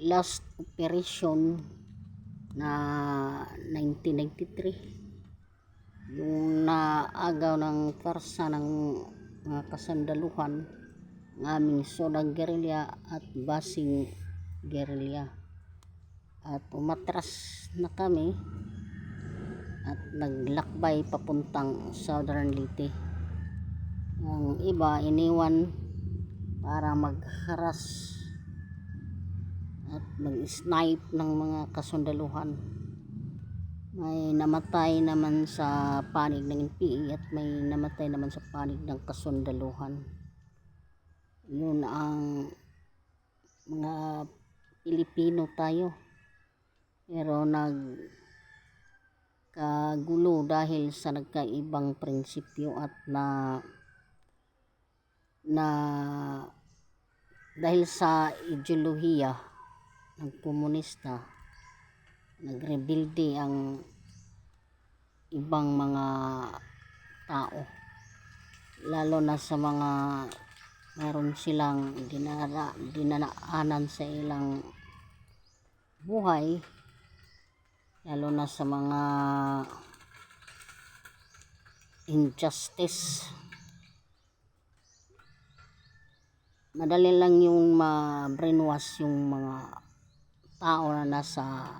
last operation na 1993 yung naagaw ng persa ng mga kasandaluhan ng aming Sodang Guerrilla at Basing Guerrilla. At umatras na kami at naglakbay papuntang Southern Leyte. Ang iba iniwan para magharas at mag-snipe ng mga kasundaluhan. May namatay naman sa panig ng NPA at may namatay naman sa panig ng kasundaluhan. Yun ang mga Pilipino tayo. Pero nag kagulo dahil sa nagkaibang prinsipyo at na na dahil sa ideolohiya ng komunista nagrebilde ang ibang mga tao. Lalo na sa mga meron silang dinara, dinanaanan sa ilang buhay. Lalo na sa mga injustice. Madali lang yung ma-brainwash yung mga tao na nasa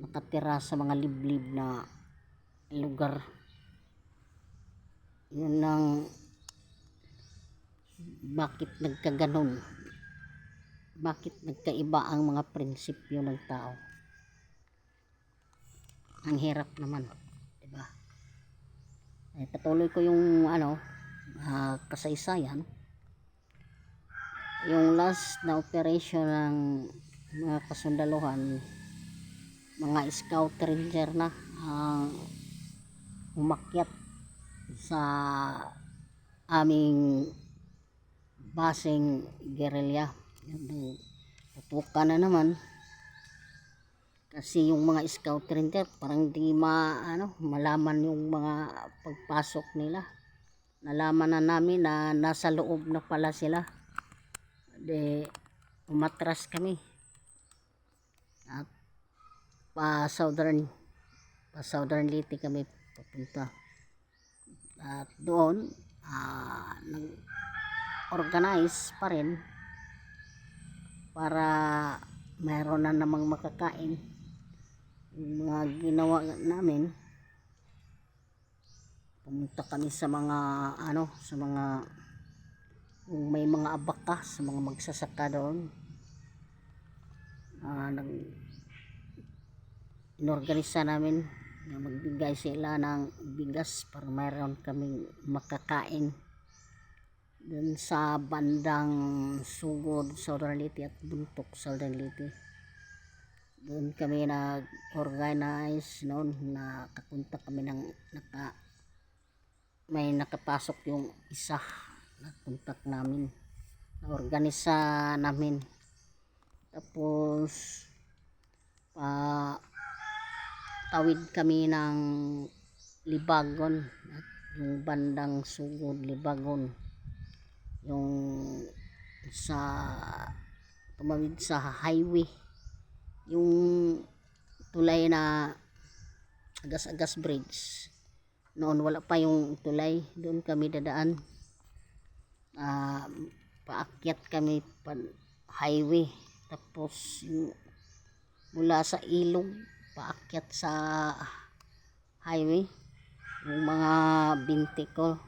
nakatira sa mga liblib na lugar. Yun ang bakit nagkaganon. Bakit nagkaiba ang mga prinsipyo ng tao? Ang hirap naman diba eh, patuloy ko yung ano ah, kasaysayan yung last na operation ng mga kasundaluhan mga scout ranger na ang umakyat sa aming basing guerrilla. Tutukan na naman. Kasi yung mga scout ranger parang di ma, ano, malaman yung mga pagpasok nila. Nalaman na namin na nasa loob na pala sila de umatras kami. At pa southern pa southern Leyte kami papunta at doon ah, nag organize pa rin para mayroon na namang makakain. Yung mga ginawa namin pumunta kami sa mga ano sa mga kung may mga abaka sa mga magsasaka doon. Ah, nag inorganisa namin na magbigay sila ng bigas para mayroon kaming makakain dun sa bandang sugod Southern Leyte at buntok Southern Leyte. Doon kami nag-organize noon nakapunta kami ng naka may nakapasok yung isa contact namin. Na organisa namin. Tapos pa tawid kami ng Libagon. Yung bandang sugod Libagon. Yung sa tumawid sa highway. Yung tulay na agas-agas bridge. Noon wala pa yung tulay. Doon kami dadaan Ah, paakyat kami pa highway. Tapos yung, mula sa ilog paakyat sa highway. Yung mga binti ko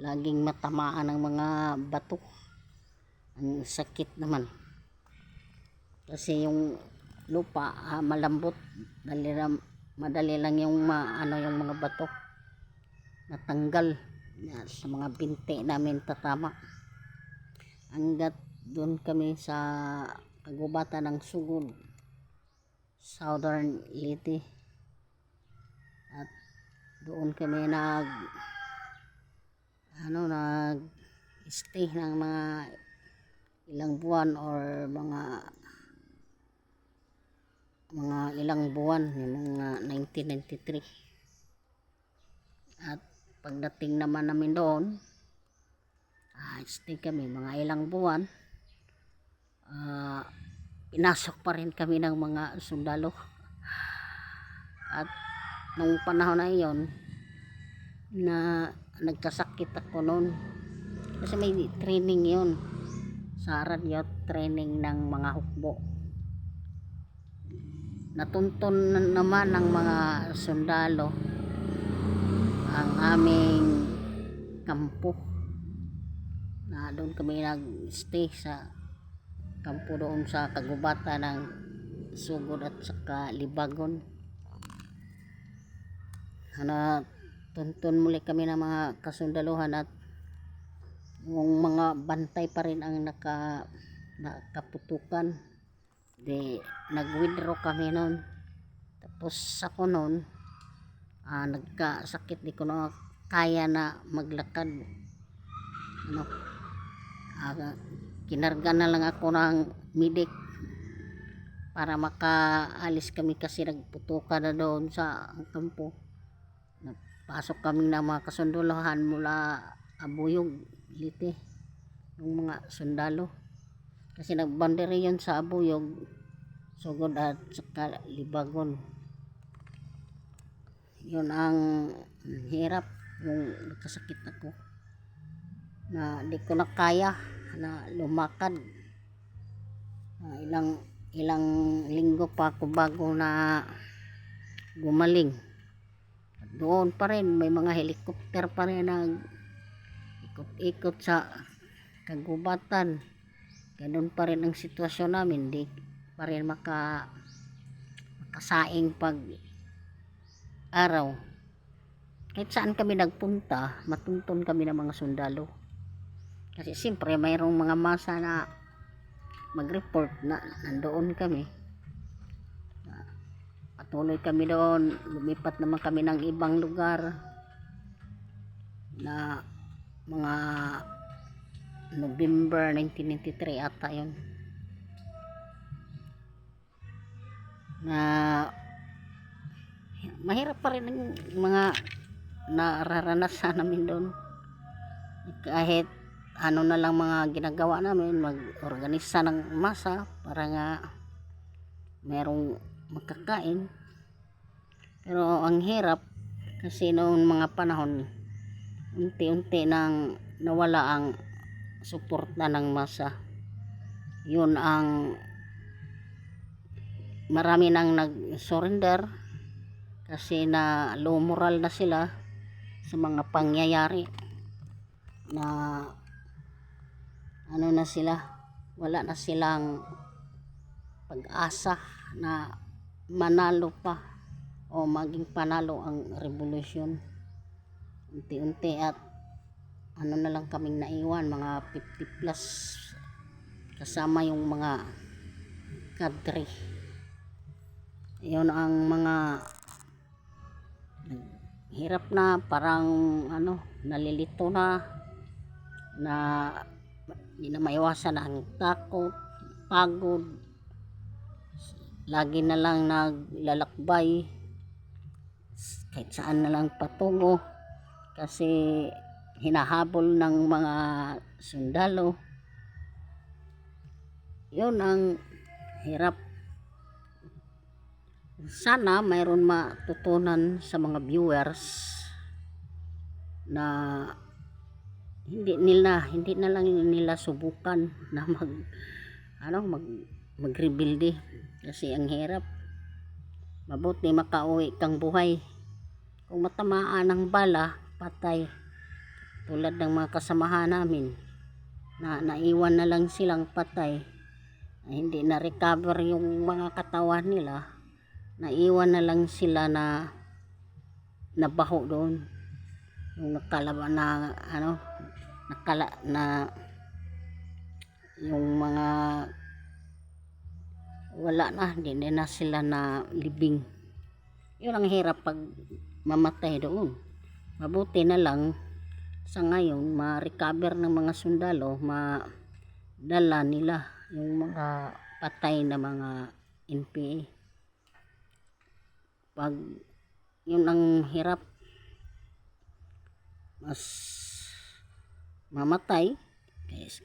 laging matamaan ng mga bato. Ang sakit naman. Kasi yung lupa ah, malambot. Dali madali lang yung ma, ano yung mga bato. Natanggal sa mga binti namin tatama. Hanggat doon kami sa kagubatan ng sugod southern Leyte. At doon kami nag ano nag stay ng mga ilang buwan or mga mga ilang buwan yung mga 1993 at pagdating naman namin doon ah, stay kami mga ilang buwan ah, pinasok pa rin kami ng mga sundalo. At nung panahon na iyon, na nagkasakit ako noon. Kasi may training yon sa radyo training ng mga hukbo. Natuntun na naman ng mga sundalo ang aming kampo. Na doon kami nag-stay sa kampo doon sa kagubatan ng sugod at saka libagon. Na tuntun muli kami ng mga kasundaluhan at yung mga bantay pa rin ang naka nakaputukan. Di nag-withdraw kami noon. Tapos ako noon ah, nagkasakit di ko na kaya na maglakad. Ano? Ah, kinarga na lang ako ng medic para makaalis kami kasi nagputukan na doon sa kampo. Pasok kami ng mga kasundulahan mula Abuyog, Lite yung mga sundalo. Kasi nagboundary yun sa Abuyog Sugod at saka Libagon yun ang hirap yung nagkasakit ako. Na di ko na kaya na lumakad. Ah, ilang ilang linggo pa ako bago na gumaling. Doon pa rin may mga helicopter pa rin nag ikot-ikot sa kagubatan. Ganun pa rin ang sitwasyon namin di pa rin maka makasaing pag araw. Kahit saan kami nagpunta matuntun kami ng mga sundalo. Kasi siyempre mayroong mga masa na mag-report na nandoon kami. Patuloy kami doon lumipat naman kami ng ibang lugar na mga November 1993 ata yun. Na mahirap pa rin ang mga nararanasan namin doon. Kahit ano na lang mga ginagawa namin mag-organisa ng masa para nga merong magkakain. Pero ang hirap kasi noong mga panahon unti-unti nang nawala ang suporta ng masa. Yun ang marami nang nag-surrender kasi na low moral na sila sa mga pangyayari na ano na sila wala na silang pag-asa na manalo pa o maging panalo ang revolusyon. Unti-unti at ano na lang kaming naiwan mga 50 plus kasama yung mga kadre yun ang mga hirap na parang ano nalilito na na hindi na maiwasan ang takot pagod. Lagi na lang naglalakbay. Kahit saan na lang patungo kasi hinahabol ng mga sundalo. Yun ang hirap sana mayroon matutunan sa mga viewers na hindi nila hindi na lang nila subukan na mag ano mag magrebuilde kasi ang hirap. Mabuti makauwi kang buhay. Kung matamaan ng bala patay. Tulad ng mga kasamahan namin na naiwan na lang silang patay. Hindi na recover yung mga katawan nila naiwan na lang sila na nabaho doon. Yung nakalaban na ano nakala na yung mga wala na hindi na sila na libing. Yun ang hirap pag mamatay doon. Mabuti na lang sa ngayon ma-recover ng mga sundalo ma-dala nila yung mga patay na mga NPA pag yun ang hirap mas mamatay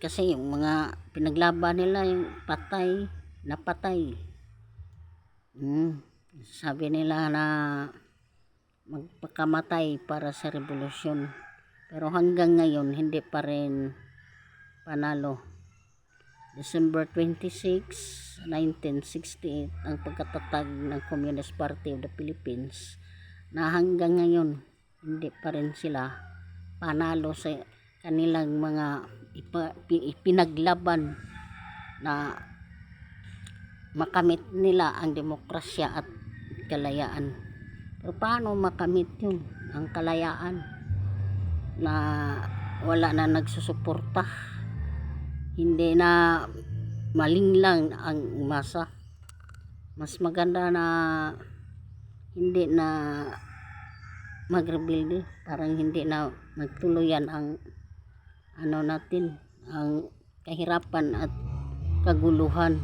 kasi yung mga pinaglaban nila yung patay napatay. Mm. Sabi nila na magpakamatay para sa revolusyon. Pero hanggang ngayon, hindi pa rin panalo. December 26, 1968, ang pagkatatag ng Communist Party of the Philippines na hanggang ngayon, hindi pa rin sila panalo sa kanilang mga ipa, pi- ipinaglaban na makamit nila ang demokrasya at kalayaan. Pero paano makamit yun, ang kalayaan na wala na nagsusuporta? Hindi na malinglang ang masa. Mas maganda na hindi na magrebuilde. Parang hindi na magtuluyan ang ano natin, ang kahirapan at kaguluhan